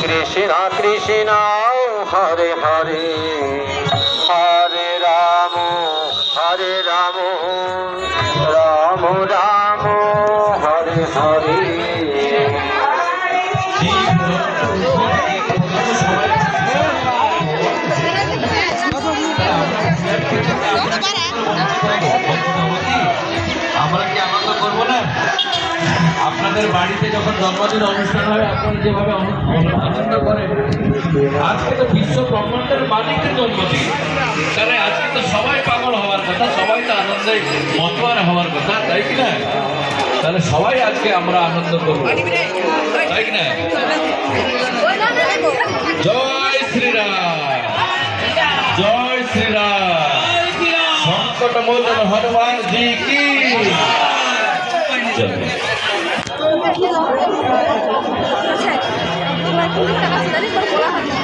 কৃষ্ণ কৃষ্ণ হরে হরে হরে রাম হরে রাম রাম রাম, হরে হরে। আমরা কি আনন্দ করব না? আপনাদের বাড়িতে যখন জন্মদিন অনুষ্ঠান হয়, আপনারা যেভাবে আনন্দ করেন, আজকে তো বিশ্ব ব্রহ্মাণ্ডের মালিকের জন্মদিন। তাহলে আজকে তো সবাই পাগল হওয়ার কথা, সবাই তো আনন্দে মতোয়ারা হওয়ার কথা, তাই কি না? তাহলে সবাই আজকে আমরা আনন্দ করব। তাই কি না? জয় শ্রীরাম জয় শ্রীরাম। সংকট মোচন হনুমান জি কি? জয়। Tadi berbola